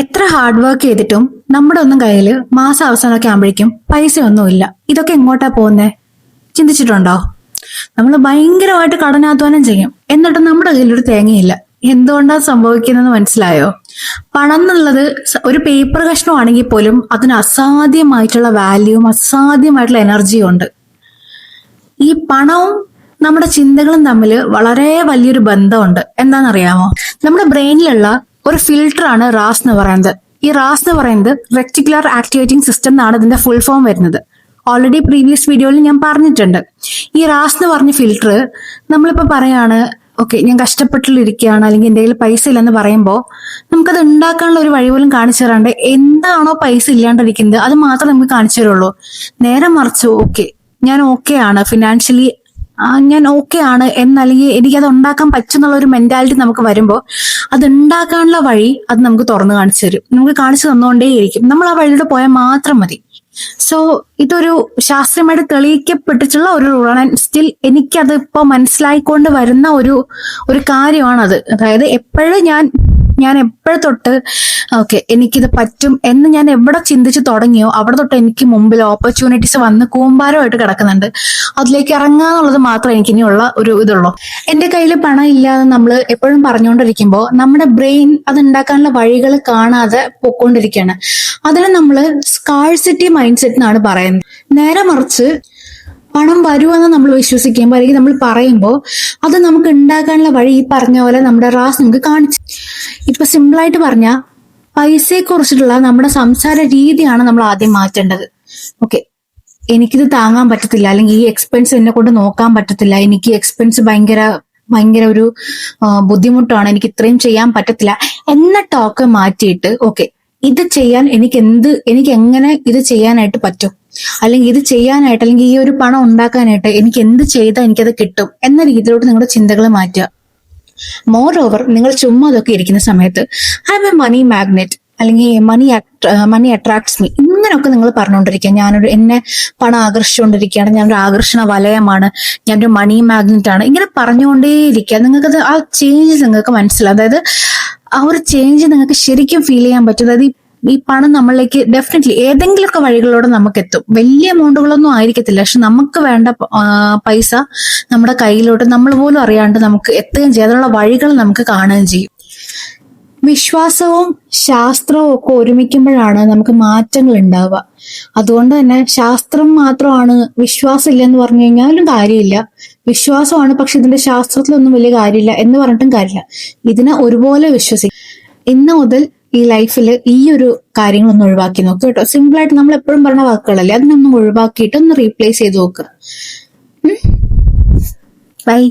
എത്ര hard work ചെയ്തിട്ടും നമ്മുടെ ഒന്നും കയ്യിൽ മാസം അവസാനമൊക്കെ ആകുമ്പോഴേക്കും പൈസ ഒന്നുമില്ല ഇതൊക്കെ എങ്ങോട്ടാ പോകുന്നേ ചിന്തിച്ചിട്ടുണ്ടോ? നമ്മൾ ഭയങ്കരമായിട്ട് കടനാധ്വാനം ചെയ്യും. എന്നിട്ട് നമ്മുടെ കയ്യിലൊരു തേങ്ങയില്ല. എന്തുകൊണ്ടാ സംഭവിക്കുന്നതെന്ന് മനസ്സിലായോ? പണം എന്നുള്ളത് ഒരു പേപ്പർ കഷ്ണമാണെങ്കിൽ പോലും അതിന് അസാധ്യമായിട്ടുള്ള വാല്യൂവും അസാധ്യമായിട്ടുള്ള എനർജിയും ഉണ്ട്. ഈ പണവും നമ്മുടെ ചിന്തകളും തമ്മിൽ വളരെ വലിയൊരു ബന്ധമുണ്ട്. എന്താണെന്നറിയാമോ? നമ്മുടെ ബ്രെയിനിലുള്ള ഒരു ഫിൽട്ടർ ആണ് റാസ് എന്ന് പറയുന്നത്. ഈ റാസ് എന്ന് പറയുന്നത് റെക്ടിക്കുലർ ആക്ടിവേറ്റിംഗ് സിസ്റ്റം എന്നാണ് ഇതിന്റെ ഫുൾ ഫോം വരുന്നത്. ഓൾറെഡി പ്രീവിയസ് വീഡിയോയിൽ ഞാൻ പറഞ്ഞിട്ടുണ്ട്. ഈ റാസ് എന്ന് പറഞ്ഞ ഫിൽട്ടർ നമ്മളിപ്പോ പറയാണ് ഓക്കെ ഞാൻ കഷ്ടപ്പെട്ടിരിക്കുകയാണ് അല്ലെങ്കിൽ എന്തെങ്കിലും പൈസ ഇല്ലെന്ന് പറയുമ്പോൾ നമുക്കത് ഉണ്ടാക്കാനുള്ള ഒരു വഴി പോലും കാണിച്ചു തരാണ്ട് എന്താണോ പൈസ ഇല്ലാണ്ടിരിക്കുന്നത് അത് മാത്രമേ നമുക്ക് കാണിച്ചു തരുള്ളൂ. നേരം മറിച്ച് ഓക്കെ ഞാൻ ഓക്കെ ആണ്. ഫിനാൻഷ്യലി ഞാൻ ഓക്കെ ആണ് എന്നല്ലെങ്കിൽ അത് ഉണ്ടാക്കാൻ പറ്റുന്നുള്ള ഒരു മെന്റാലിറ്റി നമുക്ക് വരുമ്പോൾ അത് ഉണ്ടാക്കാനുള്ള വഴി അത് നമുക്ക് തുറന്നു കാണിച്ചു തരും. നമുക്ക് കാണിച്ചു തന്നുകൊണ്ടേയിരിക്കും നമ്മൾ ആ വഴിയിലൂടെ പോയാൽ മാത്രം മതി. സോ ഇതൊരു ശാസ്ത്രീയമായിട്ട് തെളിയിക്കപ്പെട്ടിട്ടുള്ള ഒരു റൂളാണ് സ്റ്റിൽ എനിക്കത് ഇപ്പോൾ മനസ്സിലായിക്കൊണ്ട് വരുന്ന ഒരു ഒരു കാര്യമാണത്. അതായത് എപ്പോഴും ഞാൻ ഞാൻ എപ്പോഴും തൊട്ട് ഓക്കെ എനിക്കിത് പറ്റും എന്ന് ഞാൻ എവിടെ ചിന്തിച്ച് തുടങ്ങിയോ അവിടെ തൊട്ട് എനിക്ക് മുമ്പിൽ ഓപ്പർച്യൂണിറ്റീസ് വന്ന് കൂമ്പാരമായിട്ട് കിടക്കുന്നുണ്ട്. അതിലേക്ക് ഇറങ്ങുക എന്നുള്ളത് മാത്രമേ എനിക്ക് ഇനിയുള്ള ഒരു ഇതുള്ളൂ. എന്റെ കയ്യിൽ പണം ഇല്ലാതെ നമ്മൾ എപ്പോഴും പറഞ്ഞുകൊണ്ടിരിക്കുമ്പോൾ നമ്മുടെ ബ്രെയിൻ അത് ഉണ്ടാക്കാനുള്ള വഴികൾ കാണാതെ പൊക്കോണ്ടിരിക്കുകയാണ്. അതിനെ നമ്മൾ സ്കാഴ്സിറ്റി മൈൻഡ് സെറ്റ് എന്നാണ് പറയുന്നത്. നേരെ മറിച്ച് പണം വരുമെന്ന് നമ്മൾ വിശ്വസിക്കുമ്പോൾ അല്ലെങ്കിൽ നമ്മൾ പറയുമ്പോൾ അത് നമുക്ക് ഉണ്ടാക്കാനുള്ള വഴി ഈ പറഞ്ഞ പോലെ നമ്മുടെ റാസ് നമുക്ക് കാണിച്ചു ഇപ്പൊ സിമ്പിളായിട്ട് പറഞ്ഞാൽ പൈസയെ കുറിച്ചിട്ടുള്ള നമ്മുടെ സംസാര രീതിയാണ് നമ്മൾ ആദ്യം മാറ്റേണ്ടത്. ഓക്കെ എനിക്കിത് താങ്ങാൻ പറ്റത്തില്ല. അല്ലെങ്കിൽ ഈ എക്സ്പെൻസ് എന്നെ കൊണ്ട് നോക്കാൻ പറ്റത്തില്ല. എനിക്ക് എക്സ്പെൻസ് ഭയങ്കര ഭയങ്കര ഒരു ബുദ്ധിമുട്ടാണ്. എനിക്ക് ഇത്രയും ചെയ്യാൻ പറ്റത്തില്ല. എന്ന ടോക്ക് മാറ്റിയിട്ട് ഓക്കെ ഇത് ചെയ്യാൻ എനിക്ക് എന്ത് എനിക്ക് എങ്ങനെ ഇത് ചെയ്യാനായിട്ട് പറ്റും? അല്ലെങ്കിൽ ഇത് ചെയ്യാനായിട്ട് അല്ലെങ്കിൽ ഈ ഒരു പണം ഉണ്ടാക്കാനായിട്ട് എനിക്ക് എന്ത് ചെയ്താൽ എനിക്കത് കിട്ടും? എന്ന രീതിയിലോട്ട് നിങ്ങളുടെ ചിന്തകൾ മാറ്റുക. മോർ ഓവർ നിങ്ങൾ ചുമ്മാ അതൊക്കെ ഇരിക്കുന്ന സമയത്ത് I am a money magnet അല്ലെങ്കിൽ മണി മണി അട്രാക്ട്സ് മീ ഇങ്ങനെയൊക്കെ നിങ്ങൾ പറഞ്ഞുകൊണ്ടിരിക്കുക. ഞാനൊരു എന്നെ പണം ആകർഷിച്ചുകൊണ്ടിരിക്കുകയാണ്. ഞാനൊരു ആകർഷണ വലയമാണ്. ഞാനൊരു മണി മാഗ്നറ്റ് ആണ്. ഇങ്ങനെ പറഞ്ഞുകൊണ്ടേയിരിക്കുക. നിങ്ങൾക്കത് ആ ചേഞ്ച് നിങ്ങൾക്ക് മനസ്സിലാവും. അതായത് ആ ഒരു ചേഞ്ച് നിങ്ങൾക്ക് ശരിക്കും ഫീൽ ചെയ്യാൻ പറ്റും അതായത് ഈ പണം നമ്മളിലേക്ക് ഡെഫിനറ്റ്ലി ഏതെങ്കിലുമൊക്കെ വഴികളിലൂടെ നമുക്ക് എത്തും വലിയ എമൗണ്ടുകളൊന്നും ആയിരിക്കത്തില്ല. പക്ഷെ നമുക്ക് വേണ്ട പൈസ നമ്മുടെ കയ്യിലോട്ട് നമ്മൾ പോലും അറിയാണ്ട് നമുക്ക് എത്തുകയും ചെയ്യും. അതിനുള്ള വഴികൾ നമുക്ക് കാണുകയും ചെയ്യും. വിശ്വാസവും ശാസ്ത്രവും ഒക്കെ ഒരുമിക്കുമ്പോഴാണ് നമുക്ക് മാറ്റങ്ങൾ ഉണ്ടാവുക. അതുകൊണ്ട് തന്നെ ശാസ്ത്രം മാത്രമാണ് വിശ്വാസം ഇല്ല എന്ന് പറഞ്ഞു കഴിഞ്ഞാലും കാര്യമില്ല. വിശ്വാസമാണ് പക്ഷെ ഇതിന്റെ ശാസ്ത്രത്തിലൊന്നും വലിയ കാര്യമില്ല എന്ന് പറഞ്ഞിട്ടും കാര്യമില്ല. ഇതിനെ ഒരുപോലെ വിശ്വസിക്കും ഇന്ന് മുതൽ ഈ ലൈഫിൽ ഈ ഒരു കാര്യങ്ങളൊന്നും ഒഴിവാക്കി നോക്കുക കേട്ടോ. സിമ്പിൾ ആയിട്ട് നമ്മൾ എപ്പോഴും പറഞ്ഞ വാക്കുകളല്ലേ? അതിനൊന്നും ഒഴിവാക്കിയിട്ട് ഒന്ന് റീപ്ലേസ് ചെയ്ത് നോക്കുക ബൈ